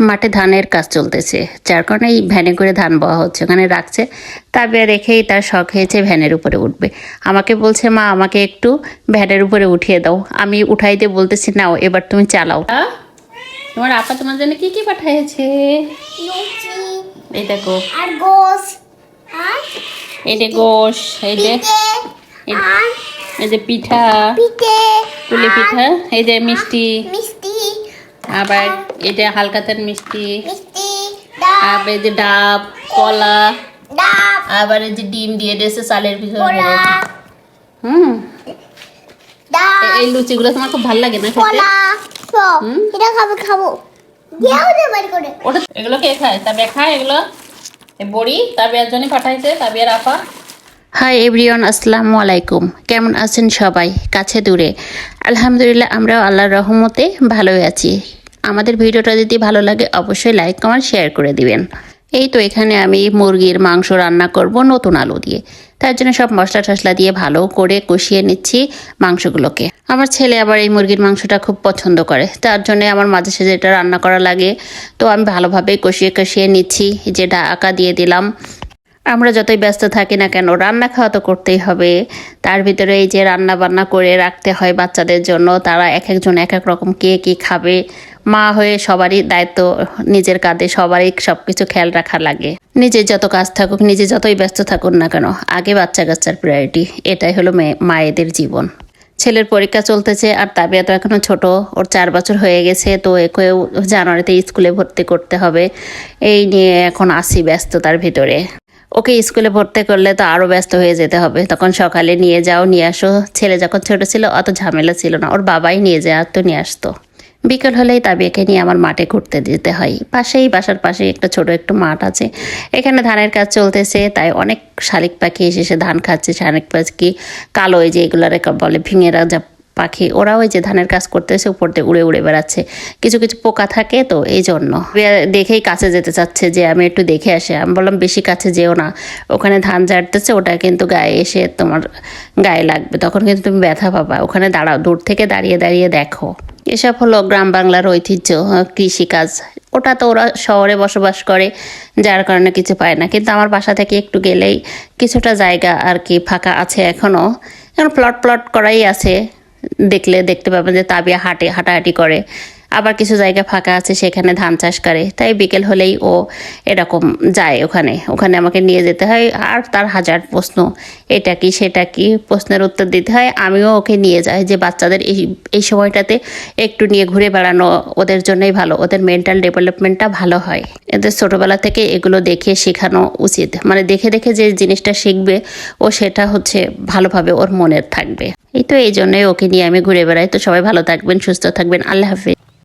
মাঠে ধানের কাজ চলতেছে যার কারণে এই ভ্যানে করে ধান বওয়া হচ্ছে। ওখানে রাখছে তারপরে রেখেই তার শখ হয়েছে ভ্যানের উপরে উঠবে। আমাকে বলছে মা আমাকে একটু ভ্যানের উপরে উঠিয়ে দাও। আমি উঠাই দিয়ে বলতেছি নাও এবার তুমি চালাও। তোমার আপা তোমার জন্য কি কি পাঠিয়েছে এই দেখো। আর গোস এই যে গোশ এই যে এই- যে পিঠা পিঠে পুলি পিঠা এই যে মিষ্টি। মিষ্টি। আবার এটা হালকাতের মিষ্টি। মিষ্টি আবার যে ডাব কলা। আবার যে ডিম দিয়ে দিয়েছে চালের ভিতরে। হুম। এই লুচিগুলো তোমার খুব ভালো লাগে না খেতে? এটা খাব খাব। দিয়াও দে বাড়ি করে। ওটা এগুলো কে খায়? তবে খায় এগুলো? বড়ি তাবিয়ার জন্য পাঠাইছে তাবিয়ার আপা। হাই এভরিওয়ান আসসালামু আলাইকুম। কেমন আছেন সবাই? কাছে দূরে। আলহামদুলিল্লাহ আমরাও আল্লাহর রহমতে ভালোই আছি। আমাদের ভিডিওটা যদি ভালো লাগে, অবশ্যই লাইক কমেন্ট শেয়ার করে দিবেন। এই তো এখানে আমি মুরগির মাংস রান্না করব নতুন আলু দিয়ে। তার জন্য সব মশলা টশলা দিয়ে ভালো করে কষিয়ে নিচ্ছি মাংসগুলোকে। আমার ছেলে আবার এই মুরগির মাংসটা খুব পছন্দ করে। তার জন্য আমার মাঝে সাঝে এটা রান্না করা লাগে। তো আমি ভালোভাবে কষিয়ে কষিয়ে নিচ্ছি। যে ডাকা দিয়ে দিলাম। আমরা যতই ব্যস্ত থাকি না কেন, রান্না খাওয়া তো করতেই হবে। তার ভিতরে এই যে রান্না বান্না করে রাখতে হয় বাচ্চাদের জন্য, তারা এক একজন এক এক রকম কে কী খাবে, মা হয়ে সবারই দায়িত্ব, নিজের কাঁধে সবারই সব কিছু খেয়াল রাখা লাগে। নিজের যত কাজ থাকুক, নিজে যতই ব্যস্ত থাকুন না কেন, আগে বাচ্চা কাচ্চার প্রায়োরিটি এটাই হলো মেয়ে মায়েদের জীবন। ছেলের পরীক্ষা চলতেছে আর তাবিয়া তো এখনও ছোট, ওর চার বছর হয়ে গেছে, তো একেও জানুয়ারিতে স্কুলে ভর্তি করতে হবে। এই নিয়ে এখন আসি ব্যস্ততার ভিতরে। ওকে স্কুলে ভর্তি করলে তো আরও ব্যস্ত হয়ে যেতে হবে। তখন সকালে নিয়ে যাও, নিয়ে আসো। ছেলে যখন ছোট ছিল, অত ঝামেলা ছিল না। ওর বাবাই নিয়ে যায় তো নিয়ে আসতো। বিকেল হলেই তাবিয়াকে নিয়ে আমার মাঠে ঘুরতে যেতে হয়। পাশেই, বাসার পাশেই একটা ছোট একটু মাঠ আছে। এখানে ধানের কাজ চলতেছে, তাই অনেক শালিক পাখি এসে ধান খাচ্ছে। শালিক পাখি কালো যে এগুলো বলে ভিঙেরা যা পাখি ওরা ওই যে ধানের কাজ করতেছে, উপর দিয়ে উড়ে উড়ে বেড়াচ্ছে। কিছু কিছু পোকা থাকে তো এই জন্য। দেখেই কাছে যেতে চাচ্ছে যে আমি একটু দেখে আসি। আমি বললাম, বেশি কাছে যেও না। ওখানে ধান ঝাড়তেছে, ওটা কিন্তু গায়ে এসে তোমার গায়ে লাগবে। তখন কিন্তু তুমি ব্যথা পাবা। ওখানে দাঁড়াও, দূর থেকে দাঁড়িয়ে দাঁড়িয়ে দেখো। এসব হলো গ্রাম বাংলার ঐতিহ্য, কৃষিকাজ। ওটা তো ওরা শহরে বসবাস করে, যার কারণে কিছু পায় না। কিন্তু আমার বাসা থেকে একটু গেলেই কিছুটা জায়গা আর কি ফাঁকা আছে এখনও এখন প্লট প্লট করাই আছে। দেখলে দেখতে পাবেন যে তাবিয়া হাঁটে হাঁটাহাঁটি করে। আবার কিছু জায়গা ফাঁকা আছে, সেখানে ধান চাষ করে। তাই বিকেল হলেই ও এরকম যায় ওখানে। ওখানে আমাকে নিয়ে যেতে হয়। আর তার হাজার প্রশ্ন, এটা কি, সেটা কি? প্রশ্নের উত্তর দিতে হয়। আমিও ওকে নিয়ে যাই যে বাচ্চাদের এই এই সময়টাতে একটু নিয়ে ঘুরে বেড়ানো ওদের জন্যই ভালো। ওদের মেন্টাল ডেভেলপমেন্টটা ভালো হয়। এদের ছোটোবেলা থেকে এগুলো দেখে শেখানো উচিত। মানে দেখে দেখে যে জিনিসটা শিখবে, ও সেটা হচ্ছে ভালোভাবে ওর মনের থাকবে। এই তো এই জন্যই ওকে নিয়ে আমি ঘুরে বেড়াই। তো সবাই ভালো থাকবেন, সুস্থ থাকবেন। আল্লাহ হাফিজ।